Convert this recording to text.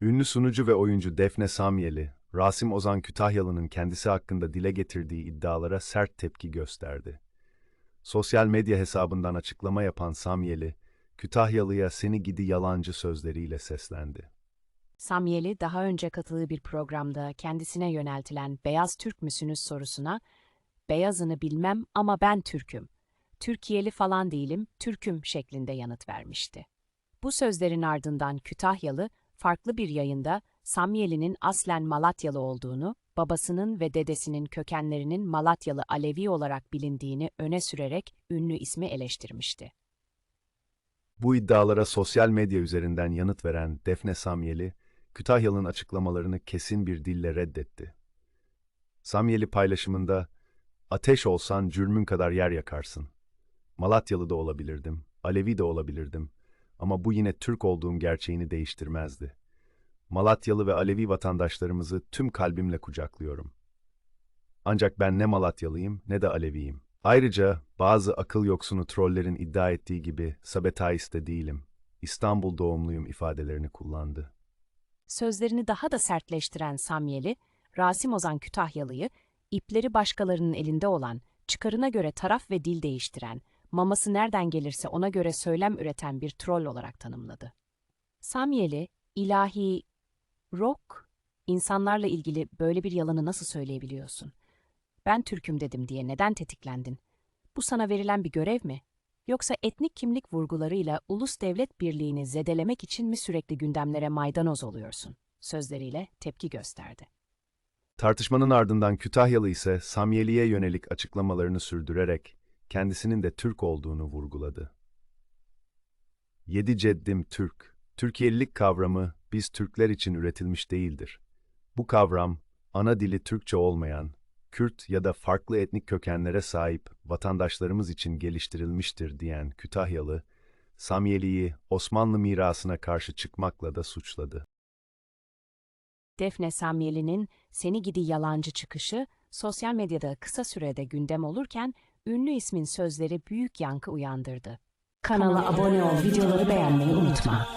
Ünlü sunucu ve oyuncu Defne Samyeli, Rasim Ozan Kütahyalı'nın kendisi hakkında dile getirdiği iddialara sert tepki gösterdi. Sosyal medya hesabından açıklama yapan Samyeli, Kütahyalı'ya seni gidi yalancı sözleriyle seslendi. Samyeli daha önce katıldığı bir programda kendisine yöneltilen beyaz Türk müsünüz sorusuna beyazını bilmem ama ben Türk'üm. Türkiye'li falan değilim, Türk'üm şeklinde yanıt vermişti. Bu sözlerin ardından Kütahyalı farklı bir yayında Samyeli'nin aslen Malatyalı olduğunu, babasının ve dedesinin kökenlerinin Malatyalı Alevi olarak bilindiğini öne sürerek ünlü ismi eleştirmişti. Bu iddialara sosyal medya üzerinden yanıt veren Defne Samyeli, Kütahyalı'nın açıklamalarını kesin bir dille reddetti. Samyeli paylaşımında, Ateş olsan cürmün kadar yer yakarsın. Malatyalı da olabilirdim, Alevi de olabilirdim ama bu yine Türk olduğum gerçeğini değiştirmezdi. Malatyalı ve Alevi vatandaşlarımızı tüm kalbimle kucaklıyorum. Ancak ben ne Malatyalıyım ne de Aleviyim. Ayrıca bazı akıl yoksunu trollerin iddia ettiği gibi Sabetaist de değilim. İstanbul doğumluyum ifadelerini kullandı. Sözlerini daha da sertleştiren Samyeli, Rasim Ozan Kütahyalı'yı, ipleri başkalarının elinde olan, çıkarına göre taraf ve dil değiştiren, maması nereden gelirse ona göre söylem üreten bir troll olarak tanımladı. Samyeli, ilahi, rock, insanlarla ilgili böyle bir yalanı nasıl söyleyebiliyorsun? Ben Türk'üm dedim diye neden tetiklendin? Bu sana verilen bir görev mi? Yoksa etnik kimlik vurgularıyla ulus devlet birliğini zedelemek için mi sürekli gündemlere maydanoz oluyorsun? Sözleriyle tepki gösterdi. Tartışmanın ardından Kütahyalı ise Samyeli'ye yönelik açıklamalarını sürdürerek kendisinin de Türk olduğunu vurguladı. Yedi ceddim Türk. Türkiye'lilik kavramı biz Türkler için üretilmiş değildir. Bu kavram, ana dili Türkçe olmayan, Kürt ya da farklı etnik kökenlere sahip vatandaşlarımız için geliştirilmiştir diyen Kütahyalı, Samyeli'yi Osmanlı mirasına karşı çıkmakla da suçladı. Defne Samyeli'nin seni gidi yalancı çıkışı sosyal medyada kısa sürede gündem olurken ünlü ismin sözleri büyük yankı uyandırdı. Kanala abone ol, videoları beğenmeyi unutma.